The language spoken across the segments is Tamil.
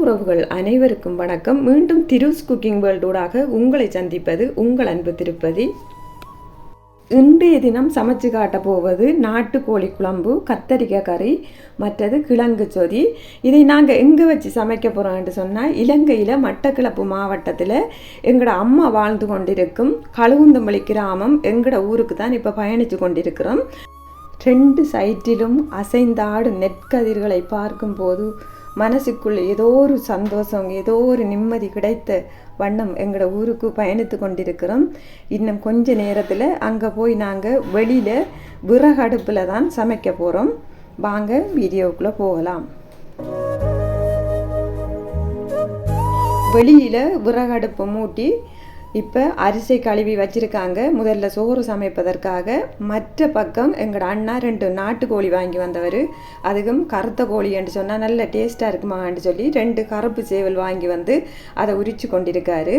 அன்புறவுகள் அனைவருக்கும் வணக்கம். மீண்டும் திருஸ் குக்கிங் வேர்ல்டூடாக உங்களை சந்திப்பது உங்கள் அன்பு திருப்பதி. இன்றைய தினம் சமைச்சு காட்ட போவது நாட்டுக்கோழி குழம்பு கத்தரிக்காய் கறி மற்றது கிழங்கு சொதி இதை நாங்கள் எங்கே வச்சு சமைக்க போகிறோம்னு சொன்னால் இலங்கையில் மட்டக்கிழப்பு மாவட்டத்தில் எங்களோட அம்மா வாழ்ந்து கொண்டிருக்கும் களுவுந்தம்பளி கிராமம் எங்களோட ஊருக்கு தான் இப்போ பயணித்து கொண்டிருக்கிறோம். ரெண்டு சைட்டிலும் அசைந்தாடு நெற்கதிர்களை பார்க்கும்போது மனசுக்குள் ஏதோ ஒரு சந்தோஷம் ஏதோ ஒரு நிம்மதி கிடைத்த வண்ணம் எங்களோட ஊருக்கு பயணித்து கொண்டிருக்கிறோம். இன்னும் கொஞ்ச நேரத்தில் அங்கே போய் நாங்கள் வெளியில் விறகடுப்பில் தான் சமைக்க போகிறோம் வாங்க வீடியோவுக்குள்ளே போகலாம். வெளியில் விறகடுப்பை மூட்டி இப்போ அரிசி கழுவி வச்சுருக்காங்க. முதல்ல சோறு சமைப்பதற்காக மற்ற பக்கம் எங்களோட அண்ணா ரெண்டு நாட்டுக்கோழி வாங்கி வந்தவர். அதுக்கும் கருத்த கோழின்னு சொன்னால் நல்ல டேஸ்ட்டாக இருக்குமான்னு சொல்லி ரெண்டு கருப்பு சேவல் வாங்கி வந்து அதை உரிச்சு கொண்டிருக்காரு.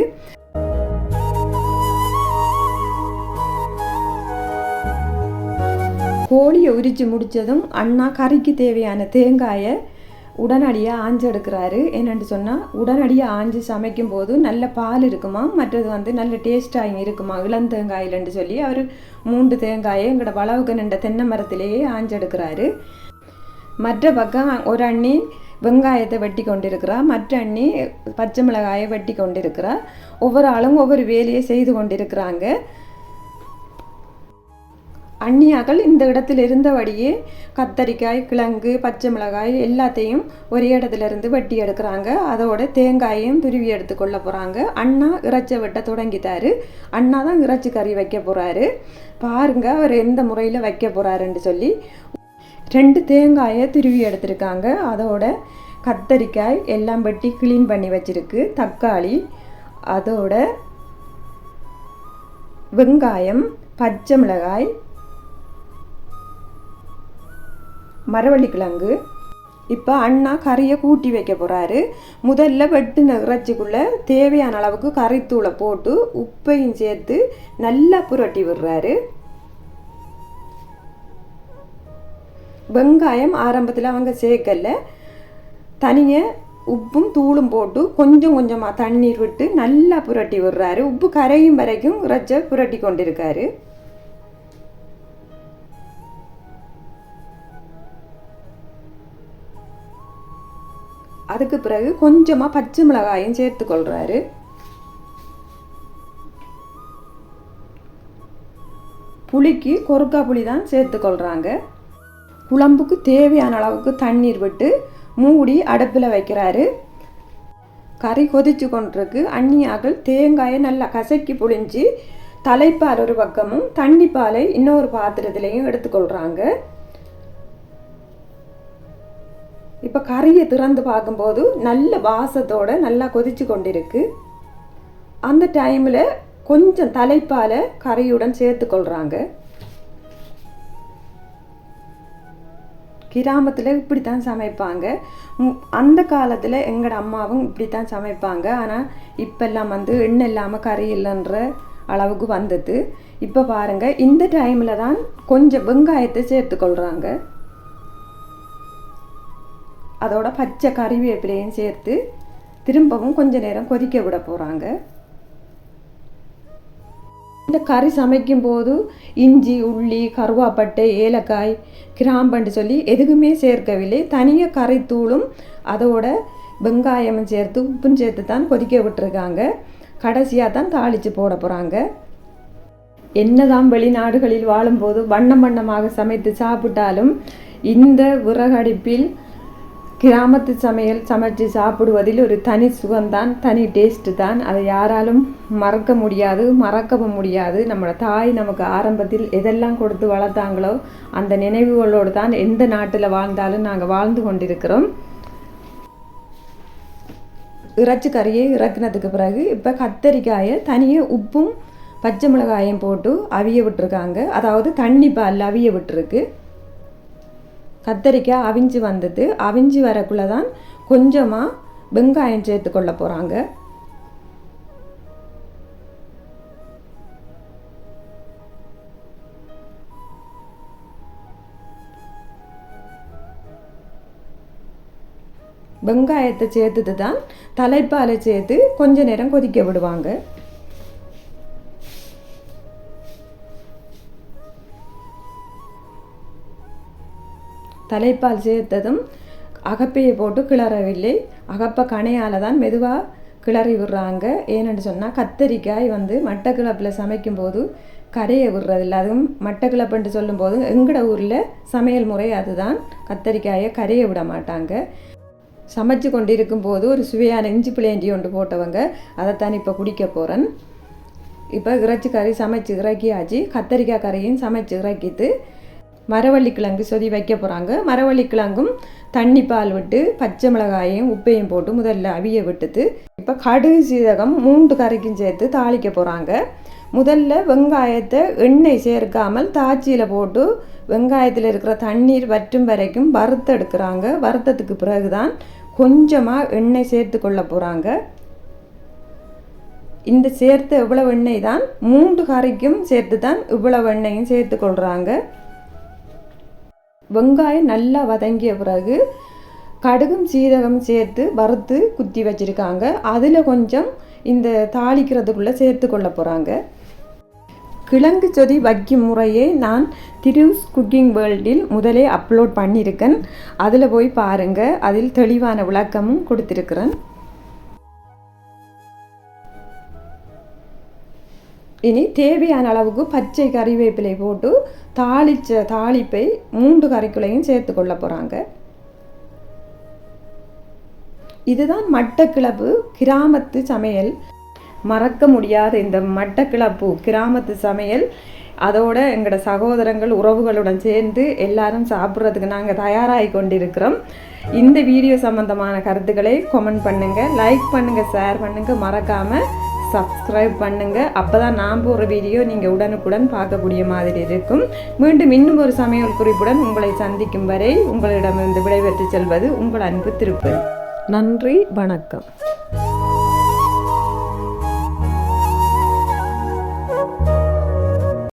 கோழியை உரித்து முடித்ததும் அண்ணா கறிக்கு தேவையான தேங்காயை உடனடியாக ஆஞ்சு எடுக்கிறாரு. என்னென்னு சொன்னால் உடனடியாக ஆஞ்சு சமைக்கும் போது நல்ல பால் இருக்குமா? மற்றது வந்து நல்ல டேஸ்ட்டாக இருக்குமா? இளந்தேங்காயிலன்னு சொல்லி அவர் மூன்று தேங்காயை எங்களோட வளவுக்கு நின்ற தென்னை மரத்திலேயே ஆஞ்சு எடுக்கிறாரு. மற்ற பக்கம் ஒரு அண்ணி வெங்காயத்தை வெட்டி கொண்டிருக்கிறா. மற்ற அண்ணி பச்சை மிளகாயை வெட்டி கொண்டிருக்கிறா. ஒவ்வொரு ஆளும் ஒவ்வொரு வேலையை செய்து கொண்டிருக்கிறாங்க. அந்நியாக்கள் இந்த இடத்துல இருந்தபடியே கத்தரிக்காய் கிழங்கு பச்சை மிளகாய் எல்லாத்தையும் ஒரே இடத்துல இருந்து வெட்டி எடுக்கிறாங்க. அதோட தேங்காயையும் துருவி எடுத்து கொள்ள போகிறாங்க அண்ணா இறைச்சி வெட்ட தொடங்கிட்டாரு. அண்ணா தான் இறைச்சி கறி வைக்க போகிறாரு பாருங்க அவர் எந்த முறையில் வைக்க போகிறாருன்னு சொல்லி ரெண்டு தேங்காயை துருவி எடுத்திருக்காங்க. அதோட கத்தரிக்காய் எல்லாம் வெட்டி க்ளீன் பண்ணி வச்சுருக்கு. தக்காளி அதோட வெங்காயம் பச்சை மிளகாய் மரவள்ளிக்கிழங்கு. இப்போ அண்ணா கறியை கூட்டி வைக்க போகிறாரு முதல்ல வெட்டின இறைச்சிக்குள்ளே தேவையான அளவுக்கு கறித்தூளை போட்டு உப்பையும் சேர்த்து நல்லா புரட்டி விடுறாரு. வெங்காயம் ஆரம்பத்தில் அவங்க சேர்க்கலை. தனியாக உப்பும் தூளும் போட்டு கொஞ்சம் கொஞ்சமாக தண்ணீர் விட்டு நல்லா புரட்டி விடுறாரு. உப்பு கரையும் வரைக்கும் இறைச்ச புரட்டி கொண்டிருக்காரு. அதுக்கு பிறகு கொஞ்சமாக பச்சை மிளகாயும் சேர்த்து கொள்கிறாரு புளிக்கு கொறுக்கா புளி தான் சேர்த்து கொள்கிறாங்க குழம்புக்கு தேவையான அளவுக்கு தண்ணீர் விட்டு மூடி அடுப்பில் வைக்கிறாரு. கறி கொதிச்சு கொண்டிருக்கு. அந்நியாக்கள் தேங்காயை நல்லா கசக்கி புழிஞ்சு தலைப்பால் ஒரு பக்கமும் தண்ணி பாலை இன்னொரு பாத்திரத்துலேயும் எடுத்துக்கொள்கிறாங்க இப்போ கறியை திறந்து பார்க்கும்போது நல்ல வாசத்தோடு நல்லா கொதிச்சு கொண்டிருக்கு. அந்த டைமில் கொஞ்சம் தலைப்பால் கறியுடன் சேர்த்து கொள்கிறாங்க கிராமத்தில் இப்படி தான் சமைப்பாங்க அந்த காலத்தில் எங்களோட அம்மாவும் இப்படி தான் சமைப்பாங்க. ஆனால் இப்போல்லாம் வந்து எண்ணெய் இல்லாமல் கறி இல்லைன்ற அளவுக்கு வந்தது. இப்போ பாருங்கள் இந்த டைமில் தான் கொஞ்சம் வெங்காயத்தை சேர்த்து கொள்கிறாங்க அதோட பச்சை கறிவேப்பிலையும் சேர்த்து திரும்பவும் கொஞ்ச நேரம் கொதிக்க விட போகிறாங்க இந்த கறி சமைக்கும்போது இஞ்சி உள்ளி கருவாப்பட்டை ஏலக்காய் கிராம்பண்டு சொல்லி எதுவுமே சேர்க்கவில்லை. தனியாக கறித்தூளும் அதோட வெங்காயமும் சேர்த்து உப்பும் சேர்த்து தான் கொதிக்க விட்டுருக்காங்க. கடைசியாக தான் தாளித்து போட போகிறாங்க என்னதான் வெளிநாடுகளில் வாழும்போது வண்ணம் வண்ணமாக சமைத்து சாப்பிட்டாலும் இந்த விறகடுப்பில் கிராமத்து சமையல் சமைச்சு சாப்பிடுவதில் ஒரு தனி சுகம்தான் தனி டேஸ்ட்டு தான். அதை யாராலும் மறக்க முடியாது மறக்கவும் முடியாது. நம்மளோட தாய் நமக்கு ஆரம்பத்தில் எதெல்லாம் கொடுத்து வளர்த்தாங்களோ அந்த நினைவுகளோடு தான் எந்த நாட்டில் வாழ்ந்தாலும் நாங்கள் வாழ்ந்து கொண்டிருக்கிறோம். இறைச்சி கறியை இறக்குனதுக்கு பிறகு இப்போ கத்தரிக்காயை தனியாக உப்பும் பச்சை மிளகாயும் போட்டு அவிய விட்டுருக்காங்க. அதாவது தண்ணி பால் அவிய விட்டுருக்கு. கத்தரிக்காய் அவிஞ்சு வந்தது. அவிஞ்சு வரக்குள்ளே தான் கொஞ்சமாக வெங்காயம் சேர்த்து கொள்ள போகிறாங்க வெங்காயத்தை சேர்த்துட்டு தான் தலைப்பாலை சேர்த்து கொஞ்ச நேரம் கொதிக்க விடுவாங்க. தலைப்பால் சேர்த்ததும் அகப்பையை போட்டு கிளறவில்லை. அகப்பை கணையால் தான் மெதுவாக கிளறி விடுறாங்க. ஏன்னு சொன்னால் கத்தரிக்காய் வந்து மட்டக்கிழப்பில் சமைக்கும்போது கரையை விடுறதில்ல. அதுவும் மட்டக்கிழப்புன்ட்டு சொல்லும்போது எங்கட ஊரில் சமையல் முறை அதுதான். கத்தரிக்காயை கரையை விட மாட்டாங்க. சமைச்சு கொண்டு இருக்கும்போது ஒரு சுவையான இஞ்சி பிளேண்டி ஒன்று போட்டவங்க அதைத்தான் இப்போ குடிக்க போகிறேன் இப்போ இறைச்சி கறி சமைச்சு இறக்கியாச்சு. கத்தரிக்காய் கறியும் சமைச்சு இறக்கிட்டு மரவள்ளி கிழங்கு சொதி வைக்க போகிறாங்க மரவள்ளி கிழங்கும் தண்ணி பால் விட்டு பச்சை மிளகாயும் உப்பையும் போட்டு முதல்ல அவிய விட்டுட்டு இப்போ கடுகு சீரகம் மூன்று கறிக்கும் சேர்த்து தாளிக்க போகிறாங்க முதல்ல வெங்காயத்தை எண்ணெய் சேர்க்காமல் தாச்சியில் போட்டு வெங்காயத்தில் இருக்கிற தண்ணீர் வற்றும் வரைக்கும் வறுத்தெடுக்கிறாங்க வறுத்ததுக்கு பிறகுதான் கொஞ்சமாக எண்ணெய் சேர்த்து கொள்ள போகிறாங்க இந்த சேர்த்து இவ்வளவு எண்ணெய் தான் மூன்று கறிக்கும் சேர்த்து தான் இவ்வளவு எண்ணெயும் சேர்த்து கொள்கிறாங்க வெங்காயம் நல்லா வதங்கிய பிறகு கடுகும் சீரகம் சேர்த்து வறுத்து குத்தி வச்சுருக்காங்க. அதில் கொஞ்சம் இந்த தாளிக்கிறதுக்குள்ளே சேர்த்து கொள்ள போகிறாங்க கிழங்கு சொதி வைக்கும் முறையை நான் திருஸ் குக்கிங் வேர்ல்டில் முதலே அப்லோட் பண்ணியிருக்கேன். அதில் போய் பாருங்கள் அதில் தெளிவான விளக்கமும் கொடுத்துருக்குறேன். இனி தேவையான அளவுக்கு பச்சை கறிவேப்பிலை போட்டு தாளித்த தாளிப்பை மூன்று கறிக்குள்ளையும் சேர்த்து கொள்ள போகிறாங்க இதுதான் மட்டக்கிளப்பு கிராமத்து சமையல். மறக்க முடியாத இந்த மட்டக்கிளப்பு கிராமத்து சமையல். அதோட எங்களோட சகோதரங்கள் உறவுகளுடன் சேர்ந்து எல்லாரும் சாப்பிட்றதுக்கு நாங்கள் தயாராகி கொண்டிருக்கிறோம். இந்த வீடியோ சம்பந்தமான கருத்துக்களை கமெண்ட் பண்ணுங்கள் லைக் பண்ணுங்கள் ஷேர் பண்ணுங்கள் மறக்காமல் சப்ஸ்கிரைப் பண்ணுங்கள் அப்போ தான் நான் போகிற வீடியோ நீங்கள் உடனுக்குடன் பார்க்கக்கூடிய மாதிரி இருக்கும். மீண்டும் இன்னும் ஒரு சமையல் குறிப்புடன் உங்களை சந்திக்கும் வரை உங்களிடமிருந்து விடைபெற்று செல்வது உங்கள் அன்பு திருப்பதி. நன்றி வணக்கம்.